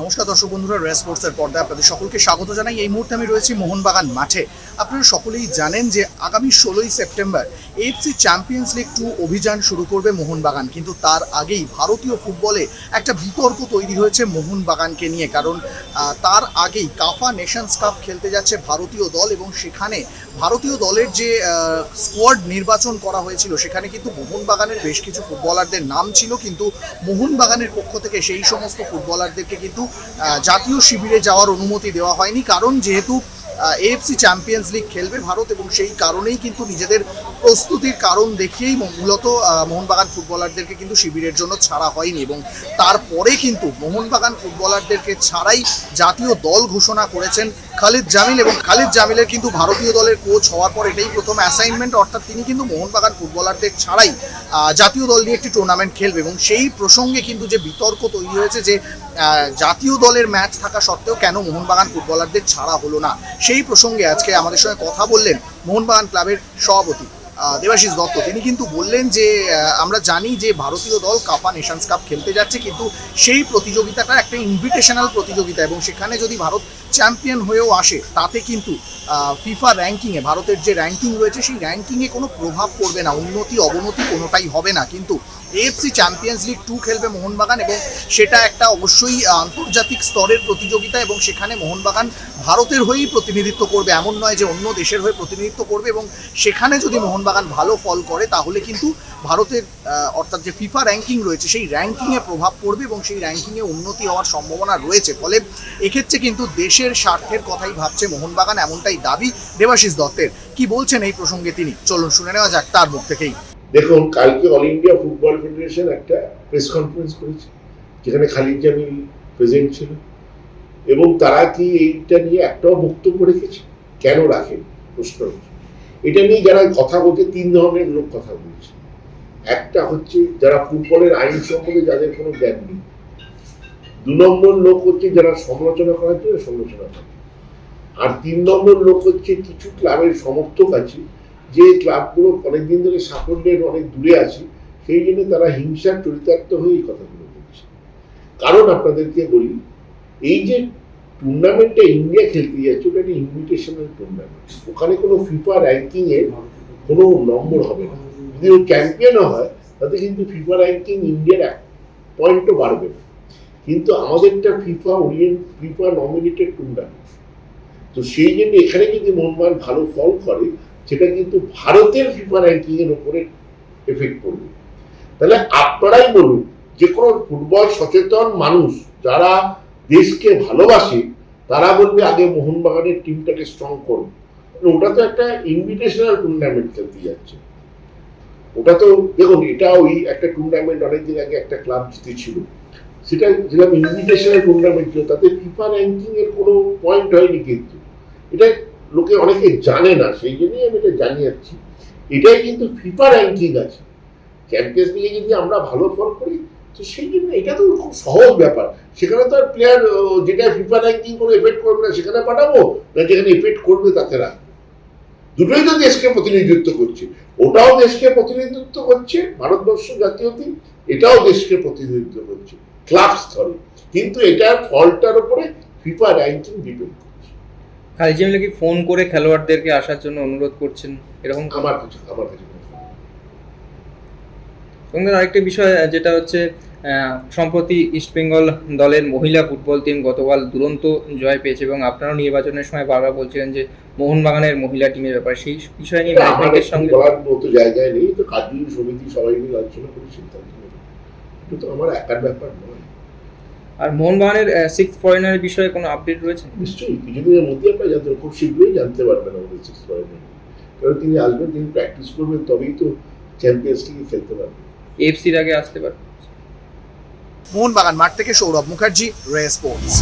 নমস্কার দর্শক বন্ধুরা রেস স্পোর্টসের পর্দায় আপনাদের সকলকে স্বাগত জানাই। এই মুহূর্তে আমি রয়েছি মোহনবাগান মাঠে। আপনারা সকলেই জানেন যে আগামী ষোলোই September FC champions league two অভিযান শুরু করবে মোহনবাগান। কিন্তু তার আগেই ভারতীয় ফুটবলে একটা বিতর্ক তৈরি হয়েছে মোহনবাগানকে নিয়ে। কারণ তার আগেই কাফা নেশনস কাপ খেলতে যাচ্ছে ভারতীয় দল এবং সেখানে ভারতীয় দলের যে স্কোয়াড নির্বাচন করা হয়েছিল, সেখানে কিন্তু মোহনবাগানের বেশ কিছু ফুটবলারদের নাম ছিল। কিন্তু মোহনবাগানের পক্ষ থেকে সেই সমস্ত ফুটবলারদেরকে কিন্তু জাতীয় শিবিরে যাওয়ার অনুমতি দেওয়া হয়নি। কারণ যেহেতু এএফসি চ্যাম্পিয়ন্স লিগ খেলবে ভারত এবং সেই কারণেই কিন্তু নিজেদের প্রস্তুতির কারণ দেখিয়েই মূলত মোহনবাগান ফুটবলারদেরকে কিন্তু শিবিরের জন্য ছাড়া হয়নি এবং তারপরে কিন্তু মোহনবাগান ফুটবলারদেরকে ছাড়াই জাতীয় দল ঘোষণা করেছেন খালিদ জামিল এবং খালিদ জামিলের কিন্তু ভারতীয় দলের কোচ হওয়ার পর এটাই প্রথম অ্যাসাইনমেন্ট অর্থাৎ তিনি কিন্তু মোহনবাগান ফুটবলারদের ছাড়াই জাতীয় দল নিয়ে একটি টুর্নামেন্ট খেলবে এবং সেই প্রসঙ্গে কিন্তু যে বিতর্ক তৈরি হয়েছে যে জাতীয় দলের ম্যাচ থাকা সত্ত্বেও কেন মোহনবাগান ফুটবলারদের ছাড়া হলো না? সেই প্রসঙ্গে আজকে আমাদের সঙ্গে কথা বললেন মোহনবাগান ক্লাবের সভাপতি দেবাশিস দত্ত। তিনি কিন্তু বললেন যে আমরা জানি যে ভারতীয় দল কাপা নেশনস কাপ খেলতে যাচ্ছে, কিন্তু সেই প্রতিযোগিতাটা একটা ইনভিটেশনাল প্রতিযোগিতা এবং সেখানে যদি ভারত চ্যাম্পিয়ন হয়েও আসে, তাতে কিন্তু ফিফা র্যাঙ্কিংয়ে ভারতের যে র্যাঙ্কিং রয়েছে, সেই র্যাঙ্কিংয়ে কোনো প্রভাব পড়বে না, উন্নতি, অবনতি কোনোটাই হবে না। কিন্তু এএফসি চ্যাম্পিয়ন্স লিগ টু খেলবে মোহনবাগান এবং সেটা একটা অবশ্যই আন্তর্জাতিক স্তরের প্রতিযোগিতা এবং সেখানে মোহনবাগান ভারতের হয়েই প্রতিনিধিত্ব করবে। এমন নয় যে অন্য দেশের হয়ে প্রতিনিধিত্ব করবে এবং সেখানে যদি মোহনবাগান ভালো ফল করে, তাহলে কিন্তু ভারতের অর্থাৎ যে ফিফা র্যাঙ্কিং রয়েছে, সেই র্যাঙ্কিংয়ে প্রভাব পড়বে এবং সেই র্যাঙ্কিংয়ে উন্নতি হওয়ার সম্ভাবনা রয়েছে। ফলে এক্ষেত্রে কিন্তু দেশের স্বার্থের কথাই ভাবছে মোহনবাগান, এমনটাই দাবি দেবাশিস দত্তের। কি বলছেন এই প্রসঙ্গে তিনি? চলুন শুনে নেওয়া যাক তার মুখ থেকেই। দেখুন, কালকে অল ইন্ডিয়া ফুটবল ফেডারেশন একটা প্রেস কনফারেন্স করেছে, যেখানে খালিদ জামিল প্রেজেন্ট ছিল। এবং তারা কি এইটা নিয়ে একটাও বক্তব্য রেখেছে? কেন রাখেন? প্রশ্ন এটা নিয়ে যারা কথা বলছে, তিন ধরনের লোক কথা বলছে। একটা হচ্ছে, যারা ফুটবলের আইন সম্পর্কে যাদের কোনো জ্ঞান নেই। দু নম্বর লোক হচ্ছে যারা সমালোচনা করার জন্য সমালোচনা করে। আর তিন নম্বর লোক হচ্ছে কিছু ক্লাবের সমর্থক আছে যে ক্লাবগুলো অনেকদিন ধরে সাফল্যের অনেক দূরে আছে, সেই জন্য তারা হিংসার চরিতার্থ হয়ে এই কথাগুলো বলছে। কারণ আপনাদেরকে বলি, এই যে টুর্নামেন্টটা ইন্ডিয়া খেলতে যাচ্ছে, ওটা একটা ইনভিটেশনাল টুর্নামেন্ট ওখানে কোনো ফিফা র্যাঙ্কিং এর কোনো নম্বর হবে না। যদি ও চ্যাম্পিয়নও হয়, তাতে কিন্তু ফিফা র্যাঙ্কিং ইন্ডিয়ার এক পয়েন্টও বাড়বে না। কিন্তু আমাদেরটা FIFA orient FIFA nominated tournament তো সেই জন্য এখানে যদি মোহনবাগান ভালো ফল করে সেটা কিন্তু ভারতের ফিফা র্যাঙ্কিং এর উপরে এফেক্ট করবে তাহলে আপনারাই বলুন, যে কোনো ফুটবল সচেতন মানুষ যারা দেশকে ভালোবাসে, তারা বলবে, আগে মোহনবাগানের টিমটাকে স্ট্রং করুন ওটা তো একটা ইনভিটেশনাল টুর্নামেন্ট খেলতে যাচ্ছে। ওটা তো, দেখুন, এটা ওই একটা টুর্নামেন্ট অনেকদিন আগে একটা ক্লাব জিতেছিল। সেটা যেরকম ইনভিটেশনাল টুর্নামেন্ট ছিল, তাতে ফিফা র্যাঙ্কিং এর কোনো পয়েন্ট হয়নি কিন্তু। এটা লোকে অনেকে জানে না, সেই জন্যই আমি এটা জানিয়েছি। এটাই কিন্তু ফিফা র্যাঙ্কিং আছে। চ্যাম্পিয়ন্স লিগে যদি আমরা ভালো ফল করি, তো সেই জন্য এটা তো খুব সহজ ব্যাপার। সেখানে তো আর প্লেয়ার যেটা ফিফা র্যাঙ্কিং কোনো এফেক্ট করবে না, সেখানে পাঠাবো? না, যেখানে এফেক্ট করবে তাতে রাখব। দুটোই তো দেশকে প্রতিনিধিত্ব করছে। ওটাও দেশকে প্রতিনিধিত্ব করছে, ভারতবর্ষ জাতীয় টিম এটাও দেশকে প্রতিনিধিত্ব করছে ক্লাব স্তরে কিন্তু এটার ফলটার উপরে ফিফা র্যাঙ্কিং ডিপেন্ড জামিল কি ফোন করে খেলোয়াড়দেরকে আসার জন্য অনুরোধ করছেন এরকম আমার কাছে আমার কাছে কোনো এবং আরেকটা বিষয় যেটা হচ্ছে সম্প্রতি ইস্টবেঙ্গল দলের মহিলা ফুটবল টিম গতকাল দুরন্ত জয় পেয়েছে এবং আপনারাও নির্বাচনের সময় বারবার বলছিলেন যে মোহনবাগানের মহিলা টিমের ব্যাপারে। সেই বিষয় নিয়ে ম্যানেজমেন্টের সঙ্গে বলার মতো জায়গায় নেই তো কাজী সমিতি সবাই মিলে আলোচনা করে সিদ্ধান্ত নেবে আমার একার ব্যাপার নয়। আর মোহনবাগানের সিক্স ফরেনারের বিষয়ে কোনো আপডেট রয়েছে? নিশ্চয়ই কিছুদিনের মধ্যে আপনারা জানতে খুব শীঘ্রই জানতে পারবেন আমাদের সিক্স ফরেনার কারণ তিনি আসবেন তিনি প্র্যাকটিস করবেন তবেই তো চ্যাম্পিয়ন্স লিগে খেলতে পারবেন। এফসির আগে আসতে পারবেন। মোহনবাগান মাঠ থেকে সৌরভ মুখার্জি রে স্পোর্টস